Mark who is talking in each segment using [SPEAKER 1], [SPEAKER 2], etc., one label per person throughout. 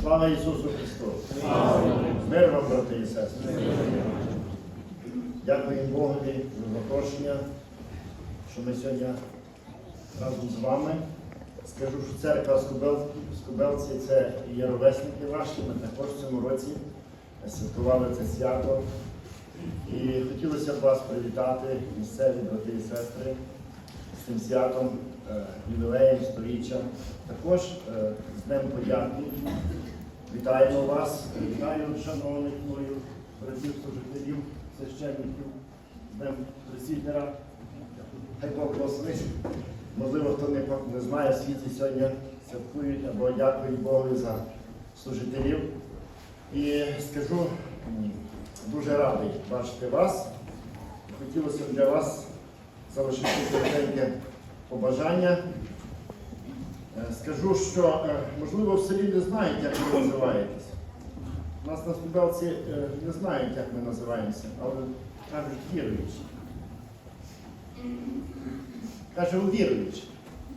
[SPEAKER 1] Слава Ісусу Христу! Мир вам, брати і сестри! Дякуємо Богові за запрошення, що ми сьогодні разом з вами. Скажу, що церква Скубел- Скубелці це є ровесники ваші. Ми також в цьому році святкували це свято. І хотілося б вас привітати, місцеві брати і сестри, з цим святом, е, ювілеєм, сторіччям. Також е, з Днем подяки. Вітаємо вас, вітаю шановних мою братів, служителів, священників, з Днем Пресвітера. Хай Бог благословить. Можливо, хто не, не знає, світі сьогодні святкують або дякують Богу за служителів. І скажу, дуже радий бачити вас. Хотілося б для вас залишити коротеньке побажання. Е, Скажу, що е, можливо в селі не знають, як ви називаєтесь. У нас на Скубелці е, не знають, як ми називаємося, але кажуть віруючі. Каже, у віруючі.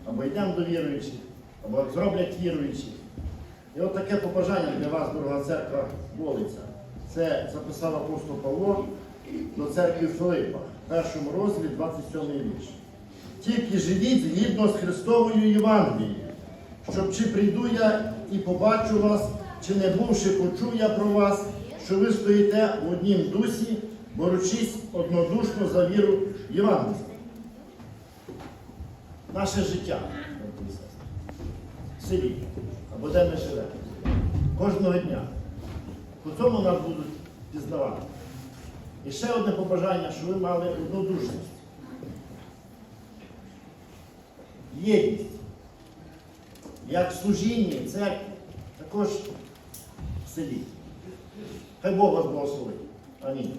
[SPEAKER 1] Або йдемо до віруючих, або зроблять віруючі. І от таке побажання для вас, дорога церква, молиться. Це записав апостол Павло до церкви Филипа, в першому розділі 27 вірш. Тільки живіть згідно з Христовою Євангелією, щоб чи прийду я і побачу вас, чи не бувши, почув я про вас, що ви стоїте в однім дусі, борючись однодушно за віру Євангелія. Наше життя, в селі, або де ми живемо, кожного дня. По цьому нас будуть пізнавати. І ще одне побажання, що ви мали однодушність. Єдність. Як служіння церкві, також в селі. Хай Бог вас благословить. Амінь.